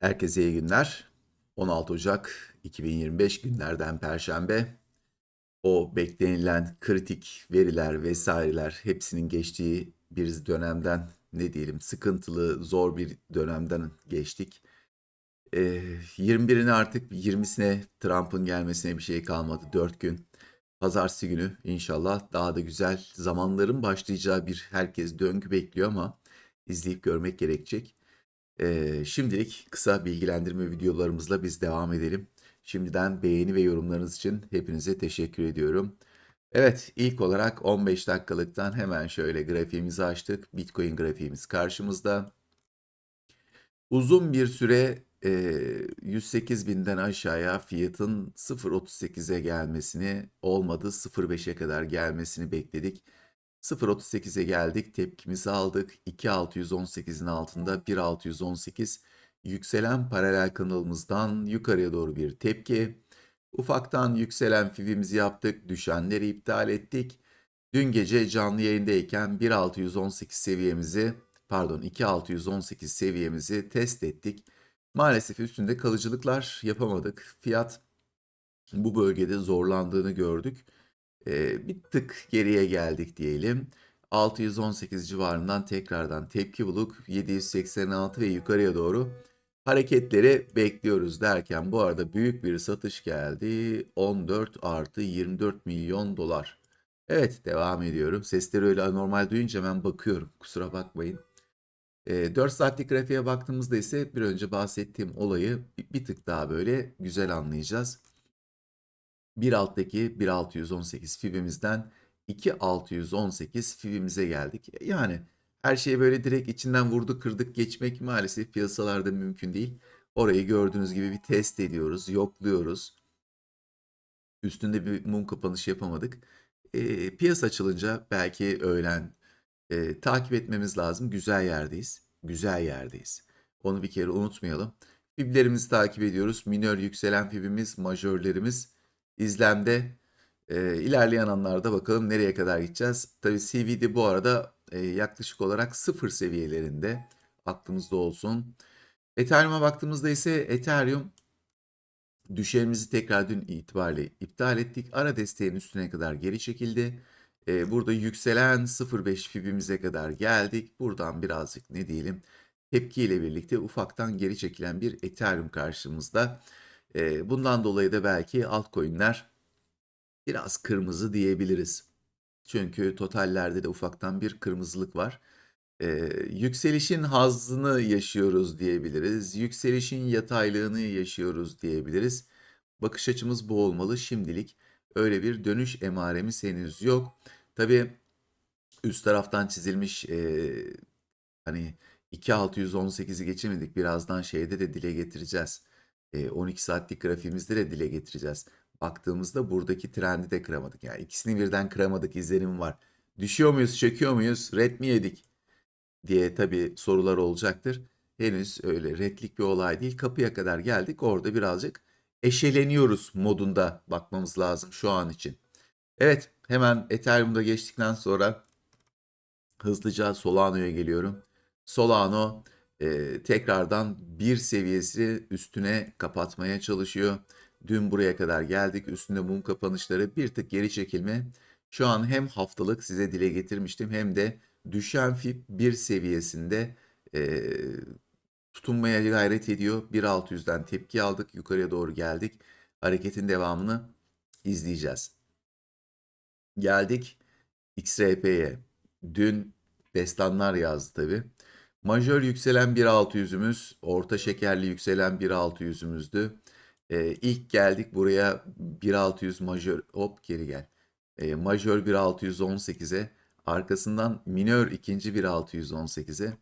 Herkese iyi günler. 16 Ocak 2025 günlerden Perşembe. O beklenilen kritik veriler vesaireler hepsinin geçtiği bir dönemden ne diyelim sıkıntılı zor bir dönemden geçtik. Ee, 21'ine artık 20'sine Trump'ın gelmesine bir şey kalmadı 4 gün. Pazartesi günü inşallah daha da güzel zamanların başlayacağı bir herkes döngü bekliyor ama izleyip görmek gerekecek. Ee, şimdilik kısa bilgilendirme videolarımızla biz devam edelim. Şimdiden beğeni ve yorumlarınız için hepinize teşekkür ediyorum. Evet, ilk olarak 15 dakikalıktan hemen şöyle grafiğimizi açtık. Bitcoin grafiğimiz karşımızda. Uzun bir süre e, 108 binden aşağıya fiyatın 0.38'e gelmesini olmadı 0.5'e kadar gelmesini bekledik. 0.38'e geldik tepkimizi aldık 2.618'in altında 1.618 yükselen paralel kanalımızdan yukarıya doğru bir tepki. Ufaktan yükselen fibimizi yaptık düşenleri iptal ettik. Dün gece canlı yayındayken 1.618 seviyemizi pardon 2.618 seviyemizi test ettik. Maalesef üstünde kalıcılıklar yapamadık. Fiyat bu bölgede zorlandığını gördük. Ee, bir tık geriye geldik diyelim. 618 civarından tekrardan tepki bulup 786 ve yukarıya doğru hareketleri bekliyoruz derken bu arada büyük bir satış geldi. 14 artı 24 milyon dolar. Evet devam ediyorum. Sesleri öyle anormal duyunca ben bakıyorum. Kusura bakmayın. E, 4 saatlik grafiğe baktığımızda ise bir önce bahsettiğim olayı bir tık daha böyle güzel anlayacağız. 1 1618 fibimizden 2618 fibimize geldik. Yani her şeyi böyle direkt içinden vurdu kırdık geçmek maalesef piyasalarda mümkün değil. Orayı gördüğünüz gibi bir test ediyoruz, yokluyoruz. Üstünde bir mum kapanışı yapamadık. E, piyasa açılınca belki öğlen e, takip etmemiz lazım. Güzel yerdeyiz. Güzel yerdeyiz. Onu bir kere unutmayalım. Fiblerimizi takip ediyoruz. Minör yükselen fibimiz, majörlerimiz izlemde. E, ilerleyen anlarda bakalım nereye kadar gideceğiz. Tabii CVD bu arada e, yaklaşık olarak sıfır seviyelerinde. Aklımızda olsun. Ethereum'a baktığımızda ise Ethereum düşerimizi tekrar dün itibariyle iptal ettik. Ara desteğin üstüne kadar geri çekildi. Ee, burada yükselen 0.5 fibimize kadar geldik. Buradan birazcık ne diyelim tepkiyle birlikte ufaktan geri çekilen bir Ethereum karşımızda. Ee, bundan dolayı da belki altcoin'ler biraz kırmızı diyebiliriz. Çünkü totallerde de ufaktan bir kırmızılık var. Ee, yükselişin hazzını yaşıyoruz diyebiliriz. Yükselişin yataylığını yaşıyoruz diyebiliriz. Bakış açımız bu olmalı şimdilik. Öyle bir dönüş emaremiz henüz yok. Tabii üst taraftan çizilmiş e, hani 2618'i geçemedik. Birazdan şeyde de dile getireceğiz. E, 12 saatlik grafiğimizde de dile getireceğiz. Baktığımızda buradaki trendi de kıramadık. Yani ikisini birden kıramadık izlenim var. Düşüyor muyuz, çöküyor muyuz, red mi yedik diye tabii sorular olacaktır. Henüz öyle redlik bir olay değil. Kapıya kadar geldik. Orada birazcık eşeleniyoruz modunda bakmamız lazım şu an için. Evet hemen Ethereum'da geçtikten sonra hızlıca Solano'ya geliyorum. Solano e, tekrardan bir seviyesi üstüne kapatmaya çalışıyor. Dün buraya kadar geldik. Üstünde mum kapanışları bir tık geri çekilme. Şu an hem haftalık size dile getirmiştim hem de düşen fib bir seviyesinde e, tutunmaya gayret ediyor. 1.600'den tepki aldık. Yukarıya doğru geldik. Hareketin devamını izleyeceğiz. Geldik XRP'ye. Dün destanlar yazdı tabi. Majör yükselen 1.600'ümüz, orta şekerli yükselen 1.600'ümüzdü. Ee, ilk geldik buraya 1.600 majör, hop geri gel. Ee, majör 1.618'e, arkasından minör ikinci 1.618'e.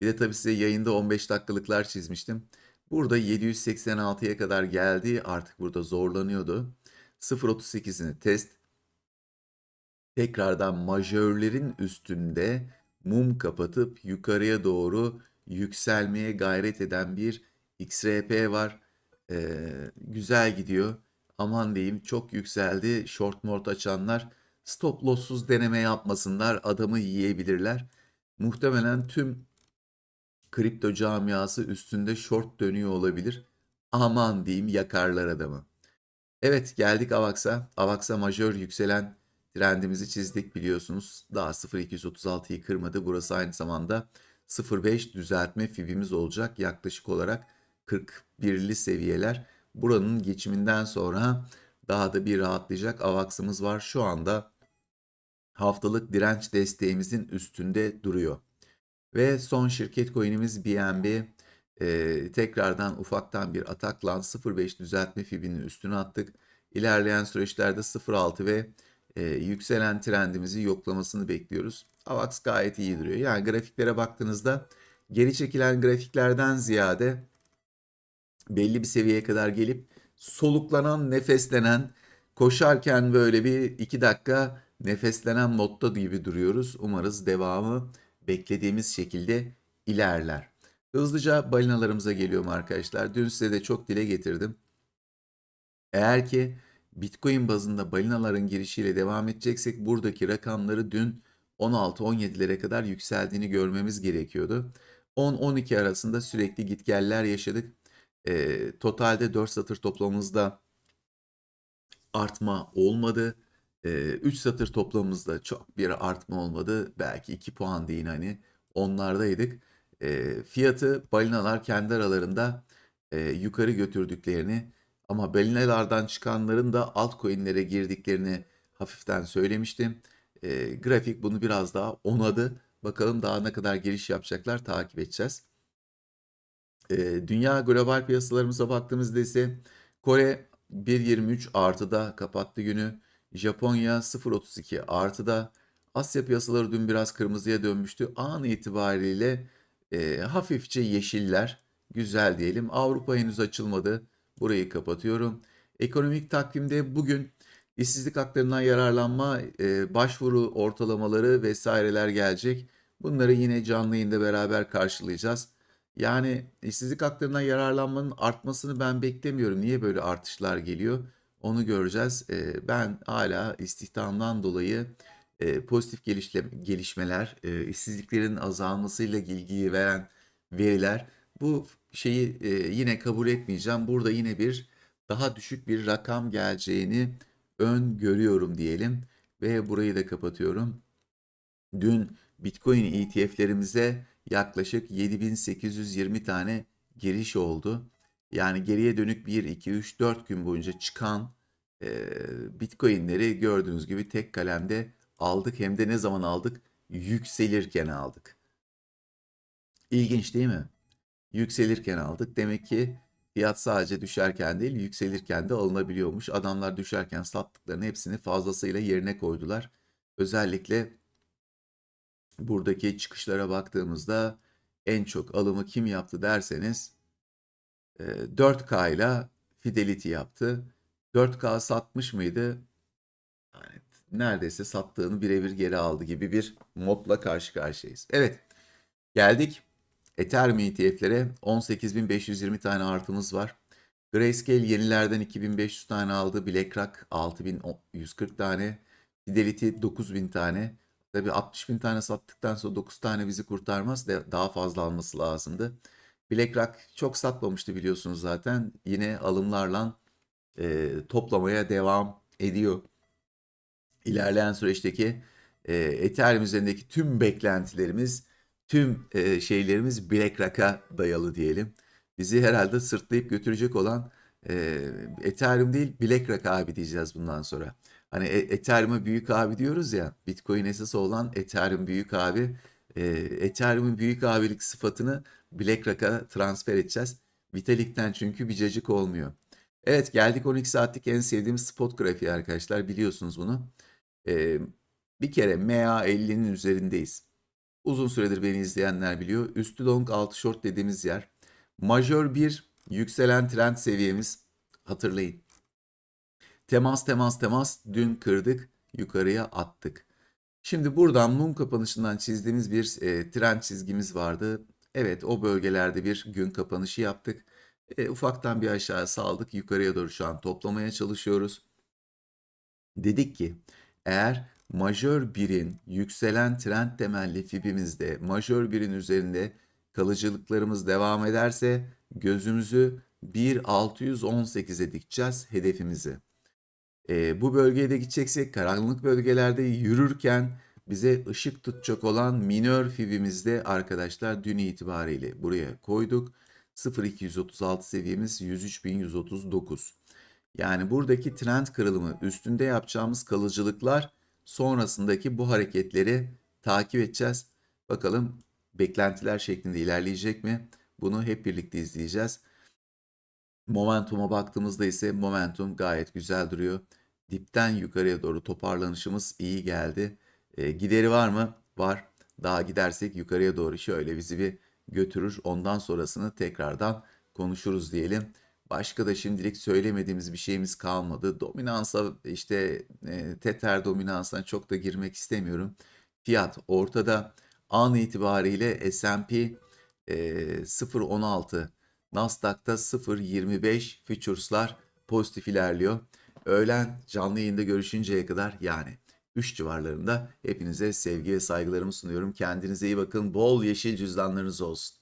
Bir de tabii size yayında 15 dakikalıklar çizmiştim. Burada 786'ya kadar geldi. Artık burada zorlanıyordu. 0.38'ini test. Tekrardan majörlerin üstünde mum kapatıp yukarıya doğru yükselmeye gayret eden bir XRP var. Ee, güzel gidiyor. Aman diyeyim çok yükseldi. Short mort açanlar stop loss'suz deneme yapmasınlar. Adamı yiyebilirler. Muhtemelen tüm kripto camiası üstünde short dönüyor olabilir. Aman diyeyim yakarlar adamı. Evet geldik AVAX'a. AVAX'a majör yükselen trendimizi çizdik biliyorsunuz. Daha 0.236'yı kırmadı. Burası aynı zamanda 0.5 düzeltme fibimiz olacak. Yaklaşık olarak 41'li seviyeler. Buranın geçiminden sonra daha da bir rahatlayacak AVAX'ımız var. Şu anda haftalık direnç desteğimizin üstünde duruyor. Ve son şirket coin'imiz BNB. Ee, tekrardan ufaktan bir atakla 0.5 düzeltme fibinin üstüne attık. İlerleyen süreçlerde 0.6 ve e, yükselen trendimizi yoklamasını bekliyoruz. AVAX gayet iyi duruyor. Yani grafiklere baktığınızda geri çekilen grafiklerden ziyade belli bir seviyeye kadar gelip soluklanan, nefeslenen, koşarken böyle bir iki dakika nefeslenen modda gibi duruyoruz. Umarız devamı beklediğimiz şekilde ilerler. Hızlıca balinalarımıza geliyorum arkadaşlar. Dün size de çok dile getirdim. Eğer ki Bitcoin bazında balinaların girişiyle devam edeceksek buradaki rakamları dün 16-17'lere kadar yükseldiğini görmemiz gerekiyordu. 10-12 arasında sürekli gitgeller yaşadık. E, totalde 4 satır toplamımızda artma olmadı. 3 satır toplamımızda çok bir artma olmadı. Belki 2 puan deyin hani onlardaydık. E, fiyatı balinalar kendi aralarında e, yukarı götürdüklerini ama balinalardan çıkanların da altcoin'lere girdiklerini hafiften söylemiştim. E, grafik bunu biraz daha onadı. Bakalım daha ne kadar giriş yapacaklar takip edeceğiz. E, dünya global piyasalarımıza baktığımızda ise Kore 1.23 artıda kapattı günü. Japonya 0.32 artıda. Asya piyasaları dün biraz kırmızıya dönmüştü. An itibariyle e, hafifçe yeşiller. Güzel diyelim. Avrupa henüz açılmadı. Burayı kapatıyorum. Ekonomik takvimde bugün işsizlik haklarından yararlanma, e, başvuru ortalamaları vesaireler gelecek. Bunları yine canlı yayında beraber karşılayacağız. Yani işsizlik haklarından yararlanmanın artmasını ben beklemiyorum. Niye böyle artışlar geliyor? Onu göreceğiz. E, ben hala istihdamdan dolayı e, pozitif gelişle, gelişmeler, e, işsizliklerin azalmasıyla ilgili veren veriler bu şeyi e, yine kabul etmeyeceğim. Burada yine bir daha düşük bir rakam geleceğini öngörüyorum diyelim ve burayı da kapatıyorum. Dün Bitcoin ETF'lerimize yaklaşık 7820 tane giriş oldu. Yani geriye dönük 1, 2, 3, 4 gün boyunca çıkan e, Bitcoin'leri gördüğünüz gibi tek kalemde aldık. Hem de ne zaman aldık? Yükselirken aldık. İlginç değil mi? Yükselirken aldık. Demek ki fiyat sadece düşerken değil yükselirken de alınabiliyormuş. Adamlar düşerken sattıklarını hepsini fazlasıyla yerine koydular. Özellikle buradaki çıkışlara baktığımızda en çok alımı kim yaptı derseniz 4K ile Fidelity yaptı. 4K satmış mıydı? Yani neredeyse sattığını birebir geri aldı gibi bir modla karşı karşıyayız. Evet geldik Ethereum ETF'lere 18.520 tane artımız var. Grayscale yenilerden 2500 tane aldı. BlackRock 6140 tane. Fidelity 9000 tane. Tabii 60 bin tane sattıktan sonra 9 tane bizi kurtarmaz. Daha fazla alması lazımdı. BlackRock çok satmamıştı biliyorsunuz zaten. Yine alımlarla e, toplamaya devam ediyor. İlerleyen süreçteki e, Ethereum üzerindeki tüm beklentilerimiz, tüm e, şeylerimiz BlackRock'a dayalı diyelim. Bizi herhalde sırtlayıp götürecek olan e, Ethereum değil BlackRock abi diyeceğiz bundan sonra. Hani e, Ethereum'a büyük abi diyoruz ya. Bitcoin esası olan Ethereum büyük abi. E, Ethereum'un büyük abilik sıfatını BlackRock'a transfer edeceğiz. Vitalik'ten çünkü bir cacık olmuyor. Evet geldik 12 saatlik en sevdiğimiz spot grafiği arkadaşlar biliyorsunuz bunu. Ee, bir kere MA50'nin üzerindeyiz. Uzun süredir beni izleyenler biliyor. Üstü long altı short dediğimiz yer. Majör bir yükselen trend seviyemiz hatırlayın. Temas temas temas dün kırdık yukarıya attık. Şimdi buradan mum kapanışından çizdiğimiz bir e, trend çizgimiz vardı. Evet o bölgelerde bir gün kapanışı yaptık. E, ufaktan bir aşağı saldık. Yukarıya doğru şu an toplamaya çalışıyoruz. Dedik ki eğer majör birin yükselen trend temelli fibimizde majör birin üzerinde kalıcılıklarımız devam ederse gözümüzü 1.618'e dikeceğiz hedefimizi. Ee, bu bölgeye de gideceksek karanlık bölgelerde yürürken bize ışık tutacak olan minör fibimizde arkadaşlar dün itibariyle buraya koyduk. 0236 seviyemiz 103.139. Yani buradaki trend kırılımı üstünde yapacağımız kalıcılıklar sonrasındaki bu hareketleri takip edeceğiz. Bakalım beklentiler şeklinde ilerleyecek mi? Bunu hep birlikte izleyeceğiz. Momentum'a baktığımızda ise momentum gayet güzel duruyor. Dipten yukarıya doğru toparlanışımız iyi geldi. E, gideri var mı? Var. Daha gidersek yukarıya doğru şöyle bizi bir götürür. Ondan sonrasını tekrardan konuşuruz diyelim. Başka da şimdilik söylemediğimiz bir şeyimiz kalmadı. Dominansa işte e, tether dominansına çok da girmek istemiyorum. Fiyat ortada. An itibariyle S&P e, 0.16 Nasdaq'ta 0.25 futures'lar pozitif ilerliyor. Öğlen canlı yayında görüşünceye kadar yani 3 civarlarında hepinize sevgi ve saygılarımı sunuyorum. Kendinize iyi bakın. Bol yeşil cüzdanlarınız olsun.